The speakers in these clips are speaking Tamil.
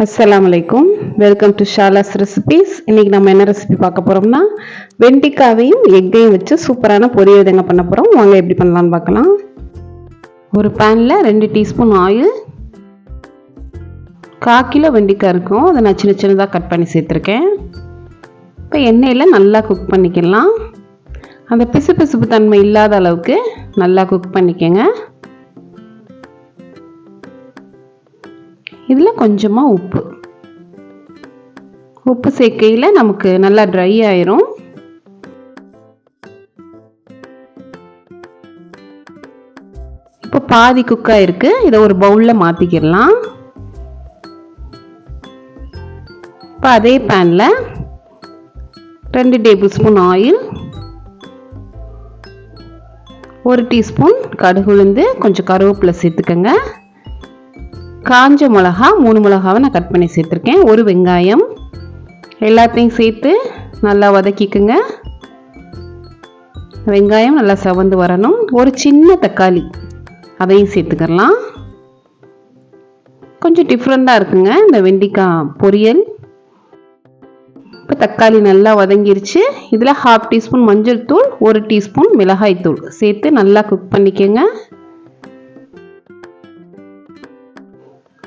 அஸ்லாம் வலைக்கும் வெல்கம் டு ஷாலாஸ் ரெசிபீஸ் இன்றைக்கி நம்ம என்ன ரெசிபி பார்க்க போகிறோம்னா வெண்டிக்காவையும் எக்கையும் வச்சு சூப்பரான பொரியல் விதங்க பண்ண போகிறோம் வாங்க எப்படி பண்ணலான்னு பார்க்கலாம். ஒரு பேனில் ரெண்டு டீஸ்பூன் ஆயில் கால் கிலோ வெண்டிக்காய் இருக்கும். அதை நான் சின்ன சின்னதாக கட் பண்ணி சேர்த்துருக்கேன். இப்போ எண்ணெயில் நல்லா குக் பண்ணிக்கலாம். அந்த பிசு பிசுப்பு தன்மை இல்லாத அளவுக்கு நல்லா குக் பண்ணிக்கோங்க. இதில் கொஞ்சமாக உப்பு. உப்பு சேர்க்கையில் நமக்கு நல்லா ட்ரை ஆயிரும். இப்போ பாதி குக்காக இருக்குது இதை ஒரு பவுலில் மாற்றிக்கிடலாம் இப்போ அதே பேனில் ரெண்டு டேபிள் ஸ்பூன் ஆயில் ஒரு டீஸ்பூன் கடுகு உளுந்து கொஞ்சம் கருவேப்பிலை சேர்த்துக்கோங்க. காஞ்ச மிளகா மூணு மிளகாவை நான் கட் பண்ணி சேர்த்துருக்கேன். ஒரு வெங்காயம் எல்லாத்தையும் சேர்த்து நல்லா வதக்கிக்குங்க. வெங்காயம் நல்லா செவந்து வரணும். ஒரு சின்ன தக்காளி அதையும் சேர்த்துக்கலாம். கொஞ்சம் டிஃப்ரெண்ட்டாக இருக்குங்க. இந்த வெண்டிக்காய் பொரியல். இப்போ தக்காளி நல்லா வதங்கிருச்சு. இதில் ஹாஃப் டீஸ்பூன் மஞ்சள் தூள் ஒரு டீஸ்பூன் மிளகாய் தூள் சேர்த்து நல்லா குக் பண்ணிக்கோங்க.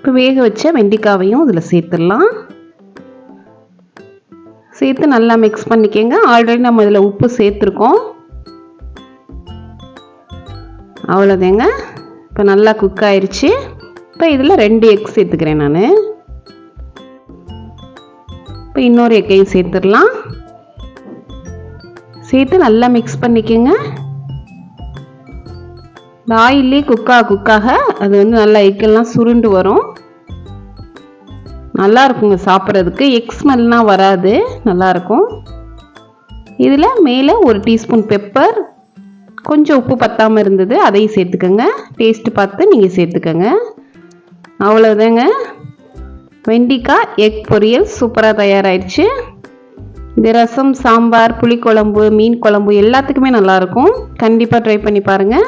இப்போ வேக வச்ச வெண்டிக்காவையும் இதில் சேர்த்துடலாம். சேர்த்து நல்லா மிக்ஸ் பண்ணிக்கோங்க. ஆல்ரெடி நம்ம இதில் உப்பு சேர்த்துருக்கோம். அவ்வளோதேங்க. இப்போ நல்லா குக் ஆயிடுச்சு இப்போ இதில் ரெண்டு எக் சேர்த்துக்கிறேன் நான். இப்போ இன்னொரு எக்கையும் சேர்த்துடலாம். சேர்த்து நல்லா மிக்ஸ் பண்ணிக்கோங்க. இந்த ஆயிலே குக்காக குக்காக அது வந்து நல்லா எக்கெல்லாம் சுருண்டு வரும். நல்லா இருக்குங்க சாப்பிட்றதுக்கு. எக் ஸ்மெல்லாம் வராது. நல்லாயிருக்கும். இதில் மேலே ஒரு டீஸ்பூன் பெப்பர் கொஞ்சம் உப்பு பத்தாமல் இருந்தது அதையும் சேர்த்துக்கோங்க. டேஸ்ட்டு பார்த்து நீங்கள் சேர்த்துக்கோங்க. அவ்வளோதாங்க வெண்டிக்காய் எக் பொரியல் சூப்பராக தயாராகிடுச்சு இந்த ரசம் சாம்பார் புளிக்குழம்பு மீன் குழம்பு எல்லாத்துக்குமே நல்லாயிருக்கும். கண்டிப்பாக ட்ரை பண்ணி பாருங்கள்